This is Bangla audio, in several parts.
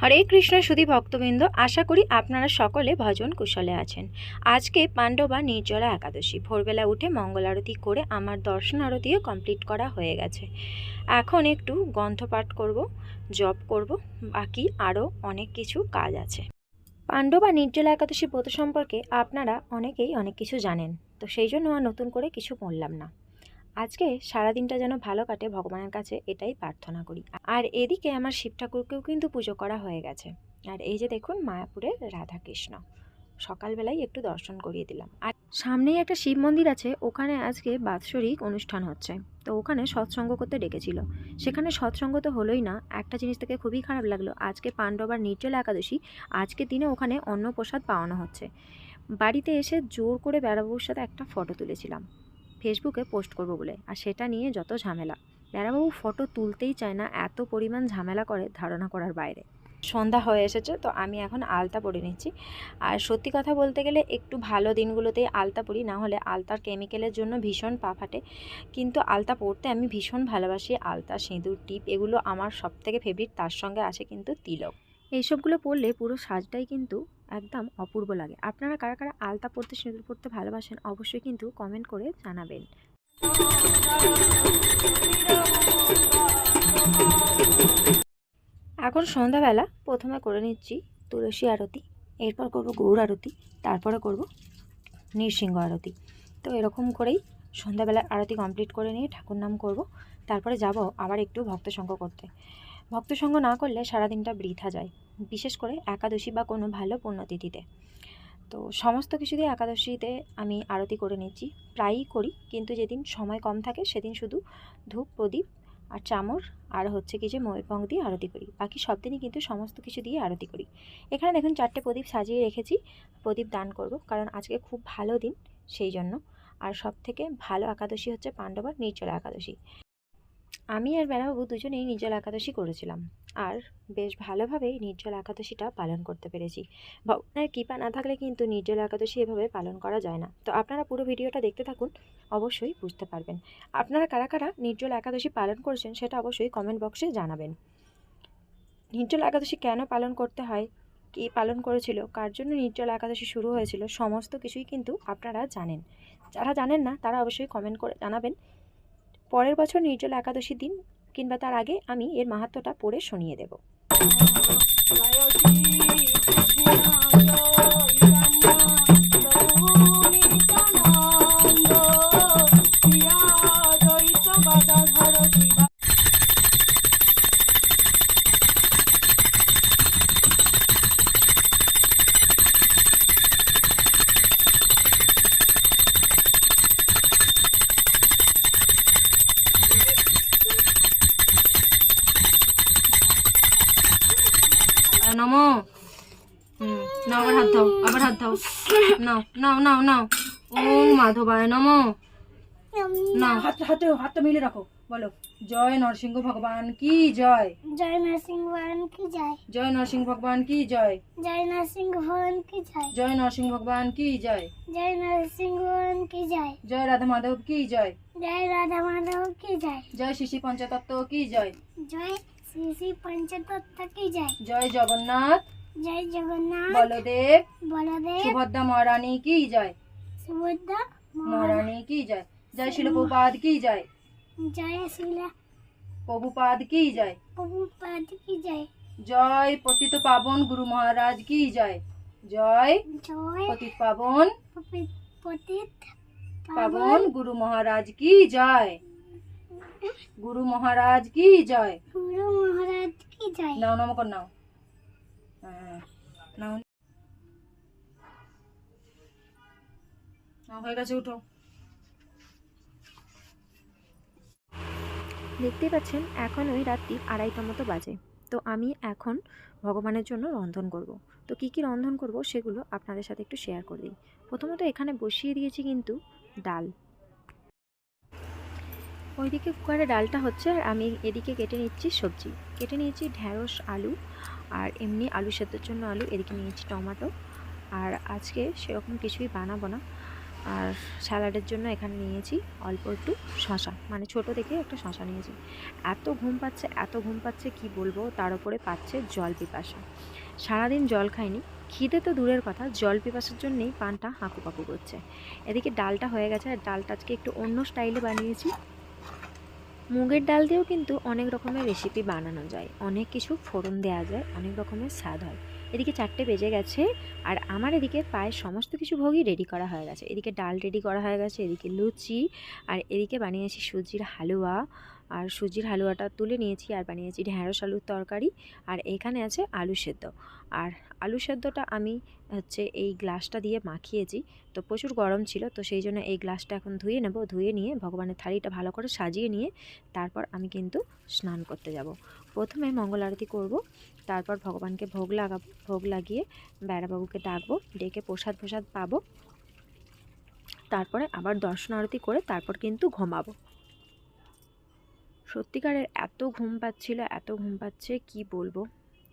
হরে কৃষ্ণ সুধী ভক্তবৃন্দ, আশা করি আপনারা সকলে ভজন কুশলে আছেন। আজকে পাণ্ডবা নির্জলা একাদশী। ভোরবেলা উঠে মঙ্গল আরতি করে আমার দর্শন আরতিও কমপ্লিট করা হয়ে গেছে। এখন একটু গ্রন্থপাঠ করব, জপ করব, বাকি আরও অনেক কিছু কাজ আছে। পাণ্ডবা নির্জলা একাদশী ব্রত সম্পর্কে আপনারা অনেকেই অনেক কিছু জানেন, তো সেই জন্য আর নতুন করে কিছু বললাম না। আজকে সারাদিনটা যেন ভালো কাটে ভগবানের কাছে, এটাই প্রার্থনা করি। আর এদিকে আমার শিব ঠাকুরকেও কিন্তু পুজো করা হয়ে গেছে। আর এই যে দেখুন, মায়াপুরের রাধাকৃষ্ণ। সকালবেলায় একটু দর্শন করিয়ে দিলাম। আর সামনেই একটা শিব মন্দির আছে, ওখানে আজকে বাৎসরিক অনুষ্ঠান হচ্ছে। তো ওখানে সৎসঙ্গ করতে ডেকেছিল। সেখানে সৎসঙ্গ তো হলোই না, একটা জিনিস থেকে খুবই খারাপ লাগল। আজকে পাণ্ডবার নির্জলা একাদশী আজকের দিনে ওখানে অন্নপ্রসাদ পাওয়ানো হচ্ছে। বাড়িতে এসে জোর করে বেড়াবাবুর সাথে একটা ফটো তুলেছিলাম। ফেসবুকে পোস্ট করব বলে। আর সেটা নিয়ে যত ঝামেলা। বেড়াবাবু ফটো তুলতেই চায় না এত পরিমাণ ঝামেলা করে ধারণা করার বাইরে। সন্ধ্যা হয়ে এসেছে, তো আমি এখন আলতা পরে নিচ্ছি। আর সত্যি কথা বলতে গেলে একটু ভালো দিনগুলোতেই আলতা পরি, না হলে আলতার কেমিক্যালের জন্য ভীষণ পা ফাটে। কিন্তু আলতা পরতে আমি ভীষণ ভালোবাসি আলতা, সিঁদুর, টিপ, এগুলো আমার সব থেকে ফেভারিট তার সঙ্গে আছে কিন্তু তিলক। এইসবগুলো পরলে পুরো সাজটাই কিন্তু একদম অপূর্ব লাগে। আপনারা কারা কারা আলতা পরতে সিঁদুর পরতে ভালোবাসেন অবশ্যই কিন্তু কমেন্ট করে জানাবেন। এখন সন্ধ্যাবেলা প্রথমে করে নিচ্ছি তুলসী আরতি, এরপর করব গৌর আরতি, তারপরে করব নৃসিংহ আরতি। তো এরকম করেই সন্ধ্যাবেলা আরতি কমপ্লিট করে নিয়ে ঠাকুর নাম করব, তারপরে যাব আবার একটু ভক্ত সঙ্গ করতে। ভক্ত সঙ্গ না করলে সারাদিনটা বৃথা যায়। বিশেষ করে একাদশী বা কোনো ভালো পুণ্যতিথিতে। তো সমস্ত কিছু দিয়ে একাদশীতে আমি আরতি করে নিচ্ছি প্রায়ই করি, কিন্তু যেদিন সময় কম থাকে সেদিন শুধু ধূপ, প্রদীপ আর চামর আর হচ্ছে কি যে ময়ূরপঙ্খ দিয়ে আরতি করি। বাকি সব দিনই কিন্তু সমস্ত কিছু দিয়ে আরতি করি। এখানে দেখুন চারটে প্রদীপ সাজিয়ে রেখেছি, প্রদীপ দান করব কারণ আজকে খুব ভালো দিন সেই জন্য। আর সব থেকে ভালো একাদশী হচ্ছে পাণ্ডবার নির্জলা একাদশী। আমি আর বেড়াবাবু দুজনেই নির্জল একাদশী করেছিলাম। আর বেশ ভালোভাবেই নির্জল একাদশীটা পালন করতে পেরেছি। ভগবানের কৃপা না থাকলে কিন্তু নির্জল একাদশী এভাবে পালন করা যায় না। তো আপনারা পুরো ভিডিওটা দেখতে থাকুন, অবশ্যই বুঝতে পারবেন। আপনারা কারা কারা নির্জল একাদশী পালন করেছেন সেটা অবশ্যই কমেন্ট বক্সে জানাবেন। নির্জল একাদশী কেন পালন করতে হয়? কী পালন করেছিল? কার জন্য নির্জল একাদশী শুরু হয়েছিল? সমস্ত কিছুই কিন্তু আপনারা জানেন। যারা জানেন না, তারা অবশ্যই কমেন্ট করে জানাবেন। পরের বছর নির্জল একাদশী দিন কিংবা তার আগে আমি এর মাহাত্মটা পড়ে শুনিয়ে দেব। নমো। নাও আবার হাত দাও আবার হাত দাও। নাও নাও নাও নাও। ও মাধবায় নমো। নাও। হাত হাতে হাতটা মিলে রাখো। বলো জয় নরসিংহ ভগবান কি জয়? জয় নরসিংহ ভগবান কি জয়? জয় নরসিংহ ভগবান কি জয়? জয় নরসিংহ ভগবান কি জয়? জয় নরসিংহ ভগবান কি জয়? জয় নরসিংহ ভগবান কি জয়? জয় রাধা মাধব কি জয়? জয় রাধা মাধব কি জয়? জয় শিশি পঞ্চতত্ত্ব কি জয়? জয় শ্রী শ্রী পঞ্চতত্ত্ব কি জয় জয় জগন্নাথ। জয় জগন্নাথ। বলদেব। বলদেব। সুভদ্রা মহারানী কি জয় সুভদ্রা মহারানী। কি জয় জয় শিলপ্রপাদ কি জয় জয় শিলা প্রভুপাদ কি জয় প্রভুপাদ কি জয় জয় পতিত পাবন গুরু মহারাজ কি জয় জয় জয় পতিত পাবন পতিত পাবন গুরু মহারাজ কি জয় গুরু মহারাজ কি জয়? গুরু মহারাজ কি জয়? নাও নাম কর নাও। হ্যাঁ, নাও। নাও হয়ে গেছে উঠো। দেখতে পাচ্ছেন এখন ওই রাত্রি আড়াইটা মতো বাজে। তো আমি এখন ভগবানের জন্য রন্ধন করব। তো কী কী রন্ধন করব সেগুলো আপনাদের সাথে একটু শেয়ার করে দিই। প্রথমত এখানে বসিয়ে দিয়েছি কিন্তু ডাল। ওইদিকে কুকারে ডালটা হচ্ছে আর আমি এদিকে কেটে নিচ্ছি সবজি। কেটে নিয়েছি ঢ্যাঁড়স আলু আর এমনি আলু সেদ্ধর জন্য আলু, এদিকে নিয়েছি টমেটো। আর আজকে সেরকম কিছুই বানাবো না। আর স্যালাডের জন্য এখানে নিয়েছি অল্প একটু শশা মানে ছোট দেখে একটা শশা নিয়েছি। এত ঘুম পাচ্ছে, এত ঘুম পাচ্ছে কি বলব? তার উপরে পাচ্ছে জল পিপাসা। সারাদিন জল খাইনি। খিদে তো দূরের কথা, জল পিপাসার জন্যেই পানটা হাঁকু পাকু করছে। এদিকে ডালটা হয়ে গেছে, আর ডালটা আজকে একটু অন্য স্টাইলে বানিয়েছি। মুগের ডাল দিয়েও কিন্তু অনেক রকমের রেসিপি বানানো যায়। অনেক কিছু ফোড়ন দেওয়া যায়, অনেক রকমের স্বাদ হয়। এদিকে চারটে বেজে গেছে আর আমার এদিকে প্রায় সমস্ত কিছু ভোগই রেডি করা হয়ে গেছে। এদিকে ডাল রেডি করা হয়ে গেছে, এদিকে লুচি আর এদিকে বানিয়েছি সুজির হালুয়া। আর সুজির হালুয়াটা তুলে নিয়েছি আর বানিয়েছি ঢ্যাঁড়স আলুর তরকারি আর এখানে আছে আলু সেদ্ধ। আর আলু সেদ্ধটা আমি হচ্ছে এই গ্লাসটা দিয়ে মাখিয়েছি। তো প্রচুর গরম ছিল, তো সেই জন্য এই গ্লাসটা এখন ধুয়ে নেব, ধুয়ে নিয়ে ভগবানের থালিটা ভালো করে সাজিয়ে নিয়ে তারপর আমি কিন্তু স্নান করতে যাব। প্রথমে মঙ্গল আরতি করব, তারপর ভগবানকে ভোগ লাগাবো ভোগ লাগিয়ে বেড়াবাবুকে ডাকবো, ডেকে প্রসাদ প্রসাদ পাবো। তারপরে আবার দর্শন আরতি করে তারপর কিন্তু ঘুমাবো। সত্যিকারের এত ঘুম পাচ্ছিল, এত ঘুম পাচ্ছে, কি বলব?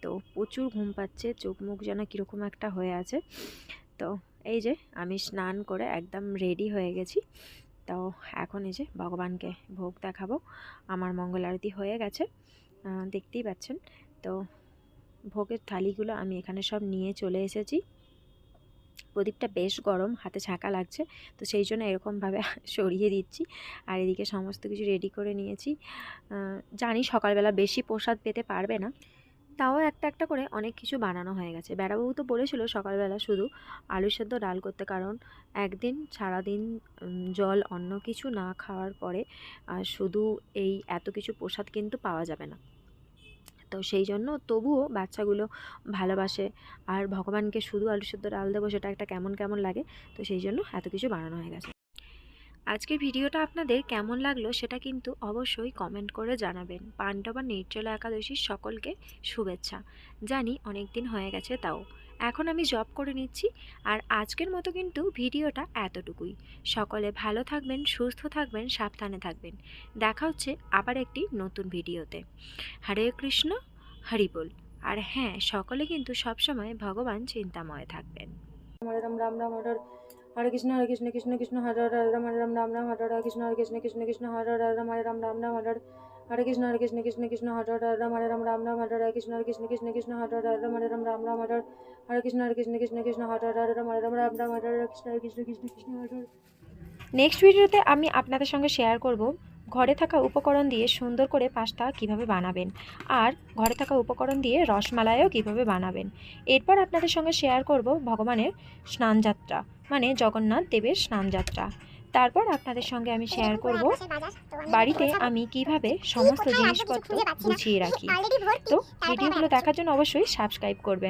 তো প্রচুর ঘুম পাচ্ছে, চোখ মুখ যেন কীরকম একটা হয়ে আছে। তো এই যে আমি স্নান করে একদম রেডি হয়ে গেছি। তো এখন এই যে ভগবানকে ভোগ দেখাবো। আমার মঙ্গল আরতি হয়ে গেছে। দেখতেই পাচ্ছেন। তো ভোগের থালিগুলো আমি এখানে সব নিয়ে চলে এসেছি। প্রদীপটা বেশ গরম, হাতে ছাকা লাগছে। তো সেই জন্য এরকমভাবে সরিয়ে দিচ্ছি। আর এদিকে সমস্ত কিছু রেডি করে নিয়েছি। জানি সকালবেলা বেশি প্রসাদ পেতে পারবে না। তাও একটা একটা করে অনেক কিছু বানানো হয়ে গেছে। বেড়াবাবু তো বলেছিল সকালবেলা শুধু আলু সেদ্ধ ডাল করতে। কারণ একদিন সারাদিন জল অন্য কিছু না খাওয়ার পরে শুধু এই এত কিছু প্রসাদ কিন্তু পাওয়া যাবে না। তো সেই জন্য তবুও বাচ্চাগুলো ভালোবাসে। আর ভগবানকে শুধু আলু সেদ্ধ ডাল দেবো সেটা একটা কেমন কেমন লাগে, তো সেই জন্য এত কিছু বানানো হয়ে গেছে। আজকের ভিডিওটা আপনাদের কেমন লাগল সেটা কিন্তু অবশ্যই কমেন্ট করে জানাবেন। পাণ্ডবা নির্জলা একাদশীর সকলকে শুভেচ্ছা। জানি অনেক দিন হয়ে গেছে তাও। এখন আমি জব করে নিচ্ছি আর আজকের মতো কিন্তু ভিডিওটা এতটুকুই সকলে ভালো থাকবেন সুস্থ থাকবেন সাবধানে থাকবেন দেখা হচ্ছে আবার একটি নতুন ভিডিওতে হরে কৃষ্ণ হরিবোল আর হ্যাঁ সকলে কিন্তু সবসময় ভগবান চিন্তাময় থাকবেন রাম রাম হরে কৃষ্ণ হরে কৃষ্ণ কৃষ্ণ কৃষ্ণ হরে হরে রাম রাম রাম রাম হরে হরে কৃষ্ণ হরে কৃষ্ণ কৃষ্ণ কৃষ্ণ হরে হরে রাম রাম রাম রাম হরে হরে কৃষ্ণ হরে কৃষ্ণ কৃষ্ণ কৃষ্ণ হরে হরে রাম হরে রাম রাম রাম হরে হরে কৃষ্ণ হরে কৃষ্ণ কৃষ্ণ কৃষ্ণ হরে হরে রাম হরে রাম রাম রাম হরে হরে কৃষ্ণ হরে কৃষ্ণ কৃষ্ণ কৃষ্ণ হরে হরে রাম হরে রাম রাম রাম হরে হরে কৃষ্ণ হরে কৃষ্ণ কৃষ্ণ কৃষ্ণ হরে হরে নেক্সট ভিডিওতে আমি আপনাদের সঙ্গে শেয়ার করব ঘরে থাকা উপকরণ দিয়ে সুন্দর করে পাস্তা কীভাবে বানাবেন আর ঘরে থাকা উপকরণ দিয়ে রসমালাইও কীভাবে বানাবেন। এরপর আপনাদের সঙ্গে শেয়ার করব ভগবানের স্নানযাত্রা মানে জগন্নাথ দেবের স্নানযাত্রা। তারপর আপনাদের সঙ্গে আমি শেয়ার করব। বাড়িতে আমি কীভাবে সমস্ত জিনিসপত্র গুছিয়ে রাখি। তো ভিডিওগুলো দেখার জন্য অবশ্যই সাবস্ক্রাইব করবেন।